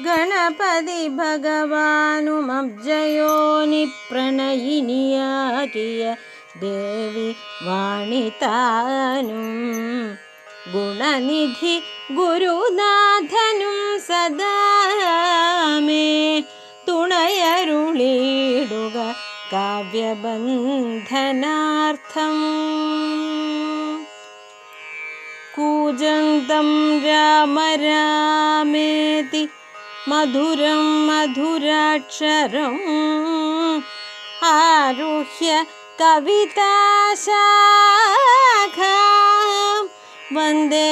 गणपति भगवानुमब्जयोनिप्रणयिनिया किय देवि वाणितानुं गुणनिधि गुरुनाथनुं सदा मे तुणयरुळीडुग काव्यबन्धनार्थम्। कूजन्तं राम रामेति മധുരം മധുരാക്ഷരം ആരുഹ്യ കവിതാശാഖ വന്ദേ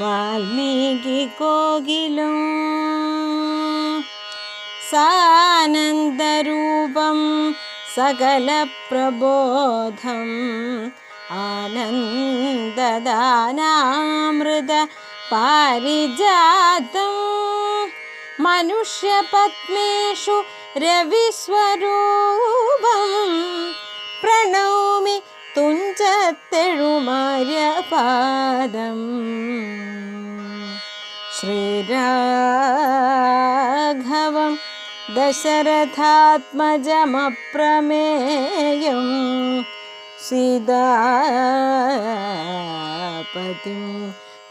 വാൽമീകി കോകിലും സാനന്ദരൂപം സകലപ്രബോധം ആനന്ദദാനാമൃത പാരിജാതം. മനുഷ്യപത്മേഷു രവിസ്വരൂപം. പ്രണൗമി തുഞ്ചത്തെഴുമാര്യപാദം. ശ്രീരാഘവം ദശരഥാത്മജമപ്രമേയം. पतिं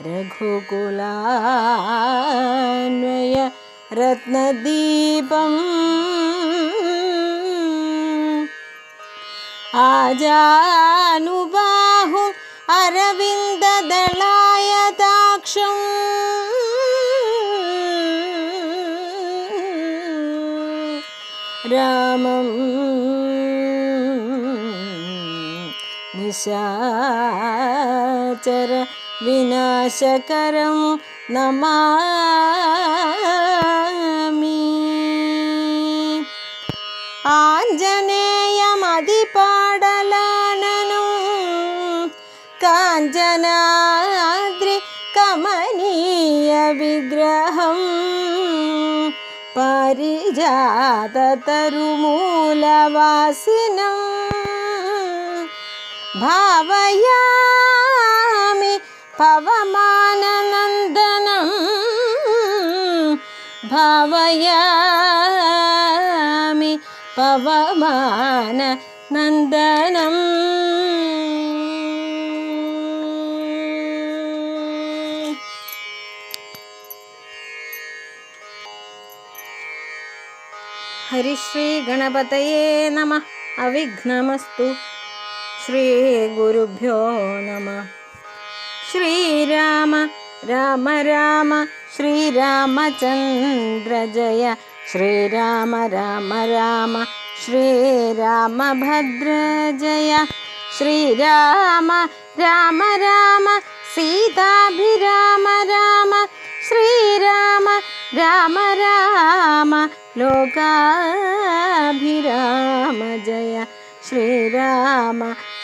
रघुकुलान्वयरत्नदीपम् आजानुबाहु अरविन्ददलाय दाक्षम् निशाचर विनाशकरं नमामि। आञ्जनेयमधिपाडलाननु काञ्जनाद्रिकमनीयविग्रहं परिजाततरुमूलवासिनम्। भावयामि पवमाननन्दनं। भावयामि पवमाननन्दनम् हरिश्रीगणपतये नमः। अविघ्नमस्तु। ഹരിശ്രീ ഗണപതയേ നമ അവിഘ്നമസ്തു ശ്രീ ഗുരുഭ്യോ നമ ശ്രീരാമ രാമ രാമ ശ്രീരാമചന്ദ്ര ജയ ശ്രീരാമ രാമ രാമ ശ്രീരാമഭദ്ര ജയ ശ്രീരാമ രാമ രാമ സീതാഭിരാമ രാമ ശ്രീരാമ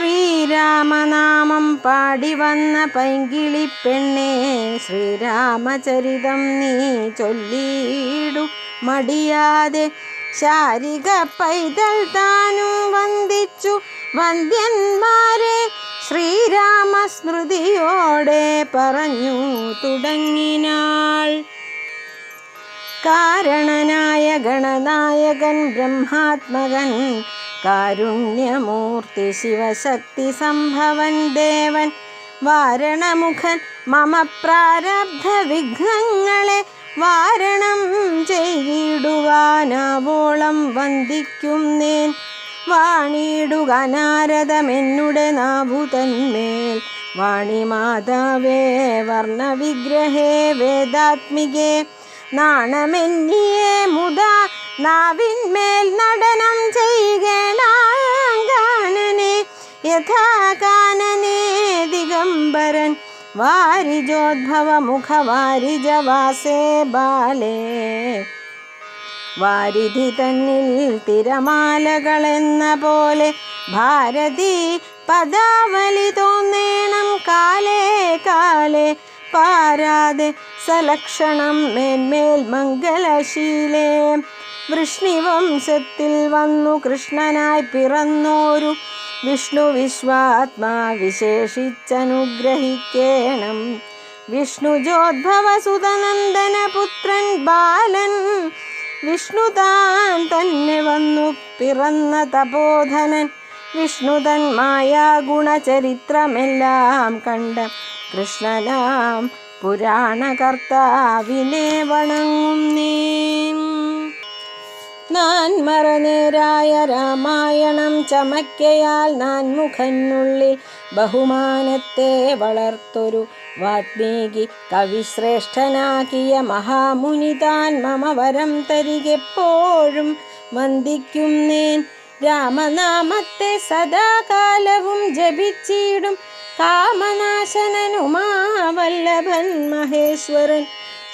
ശ്രീരാമനാമം പാടി വന്ന പൈങ്കിളി പെണ്ണേ ശ്രീരാമചരിതം നീ ചൊല്ലിയിടു. മടിയാതെ ശാരിക പൈതൽ താനും വന്ദിച്ചു. വന്ദ്യന്മാരെ ശ്രീരാമസ്മൃതിയോടെ പറഞ്ഞു തുടങ്ങിനാൾ. കാരണനായ ഗണനായകൻ ബ്രഹ്മാത്മകൻ കാരുണ്യമൂർത്തി ശിവശക്തി സംഭവൻ ദേവൻ വാരണമുഖൻ മമ പ്രാരബ്ധ വിഘ്നങ്ങളെ വാരണം ചെയ്തിടുവാനാവോളം വന്ദിക്കുന്നേൻ വാണിയിടുക നാരദമെന്നുടെ നാഭുതന്മേൽ. വാണിമാതാവേ വർണവിഗ്രഹേ വേദാത്മികേ നാണമെന്നിയേ മുതാ നാവിന്മേൽ നടനം ചെയ്യുകണാകാനനെ യഥാകാനനെ ദിഗംബരൻ വാരിജോദ്ഭവ മുഖവാരിജവാസേ ബാലേ. വാരിധി തന്നിൽ തിരമാലകളെന്ന പോലെ ഭാരതി പദാവലി തോന്നേണം കാലേ കാലേ. പാരാതെ സലക്ഷണം മേന്മേൽ മംഗലശീലേ. വൃഷ്ണിവംശത്തിൽ വന്നു കൃഷ്ണനായി പിറന്നോരു വിഷ്ണു വിശ്വാത്മാ വിശേഷിച്ചനുഗ്രഹിക്കേണം. വിഷ്ണുജോദ്ഭവ സുതനന്ദന പുത്രൻ ബാലൻ വിഷ്ണു താൻ തന്നെ വന്നു പിറന്ന തപോധനൻ വിഷ്ണു തൻ മായാഗുണചരിത്രമെല്ലാം കണ്ട കൃഷ്ണനാം പുരാണകർത്താവിനെ വണങ്ങും നീ. നാൻ മറനേരായ രാമായണം ചമയ്ക്കയാൽ നാൻ മുഖനുള്ളിൽ ബഹുമാനത്തെ വളർത്തൊരു വാത്മീകി കവിശ്രേഷ്ഠനാക്കിയ മഹാമുനി താൻ മമ വരം തരികെപ്പോഴും വന്ദിക്കും നേൻ. രാമനാമത്തെ സദാകാലവും ജപിച്ചിടും കാമനാശനനുമാവല്ലഭൻ മഹേശ്വരൻ.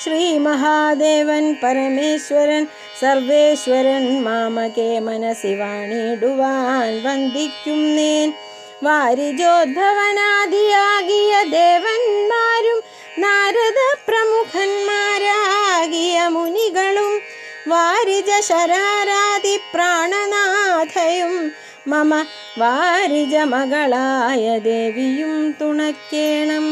ശ്രീ മഹാദേവൻ പരമേശ്വരൻ സർവേശ്വരൻ മാമകേ മനസ്സി വാണിടുവാൻ വന്ദിക്കും നേൻ. വാരിജോദ്ഭവനാദിയാകിയ ദേവന്മാരും നാരദ പ്രമുഖന്മാരാകിയ മുനികളും വാരിജ ശരാരാതി പ്രാണനാഥയും മമ വാരിജ മകളായ ദേവിയും തുണക്കേണം.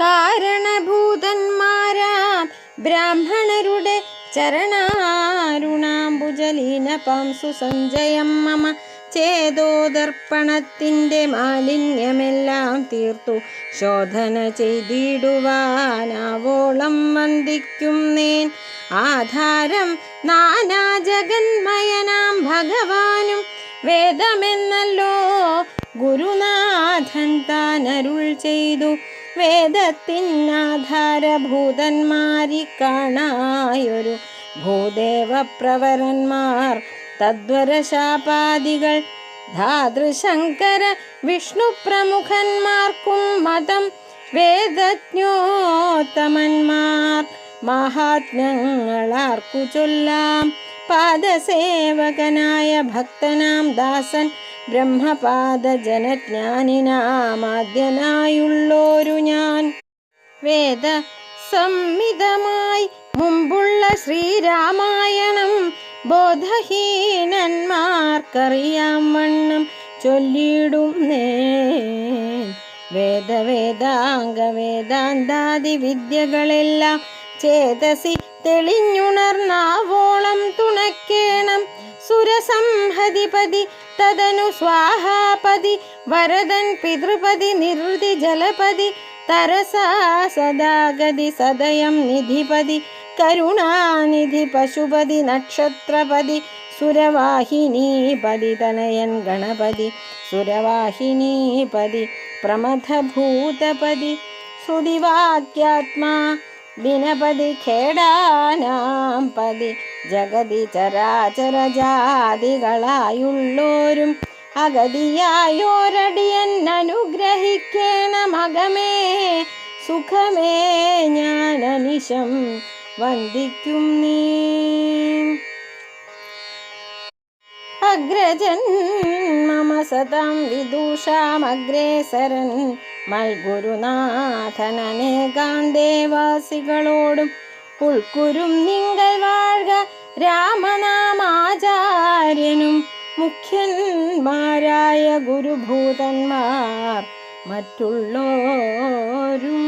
കാരണഭൂതന്മാരാം ബ്രാഹ്മണരുടെ ചരണാരുണാംബുജലീന പാംസു സഞ്ജയം മമ. ചേതോദർപ്പണത്തിന്റെ മാലിന്യമെല്ലാം തീർത്തു. ശോധന ചെയ്തിടുവാനാവോളം വന്ദിക്കുന്നേൻ ആധാരം നാനാ ജഗന്മയനാം ഭഗവാനും. വേദമെന്നല്ലോ ഗുരുനാഥൻ താൻ അരുൾ ചെയ്തു. വേദത്തിനാധാരഭൂതന്മാരി കാണായൊരു ഭൂദേവപ്രവരന്മാർ തദ്വരശാപാദികൾ ധാതൃശങ്കര വിഷ്ണു പ്രമുഖന്മാർക്കും മതം വേദജ്ഞോത്തമന്മാർ മഹാത്മ്യങ്ങളാർക്കു ചൊല്ലാം പാദസേവകനായ ഭക്തനാം ദാസൻ ബ്രഹ്മപാദ ജനജ്ഞാനിനാമാദ്യനായുള്ളോരു ഞാൻ. വേദ സംമിതമായി മുമ്പുള്ള ശ്രീരാമായണം ബോധഹീനന്മാർക്കറിയാം വണ്ണം നേ വേദവേദാംഗ വേദാന്താദി വിദ്യകളെല്ലാം ചേതസി തെളിഞ്ഞുണർന്നാവോളം തുണക്കേണം. സുരസംഹതിപതി തദനു സ്വാഹാപതി. വരദൻ പിതൃപതി നിർവൃതി ജലപതി. തരസാ സദാഗതി സദയം നിധിപതി. കരുണാനിധി പശുപതി നക്ഷത്രപതി. സുരവാഹിനീപതി തനയൻ ഗണപതി. സുരവാഹിനീപതി പ്രമഥഭൂതപതി. ശ്രുതിവാക്യാത്മാ ദിനപതി ഖേടാനാം പതി ജഗതി ചരാചര ജാതികളായുള്ളോരും അഗതിയായോരടിയൻ അനുഗ്രഹിക്കേണമകമേ സുഖമേ ഞാൻ അനിശം വന്ദിക്കും നീ. അഗ്രജൻ മമ സതം വിദൂഷാമഗ്രേസരൻ മൽഗുരുനാഥനേകാന്തേവാസികളോടും ഉൾക്കുരും നിങ്ങൾ വാഴ്ക രാമനാമാചാര്യനും മുഖ്യന്മാരായ ഗുരുഭൂതന്മാർ മറ്റുള്ളോരും.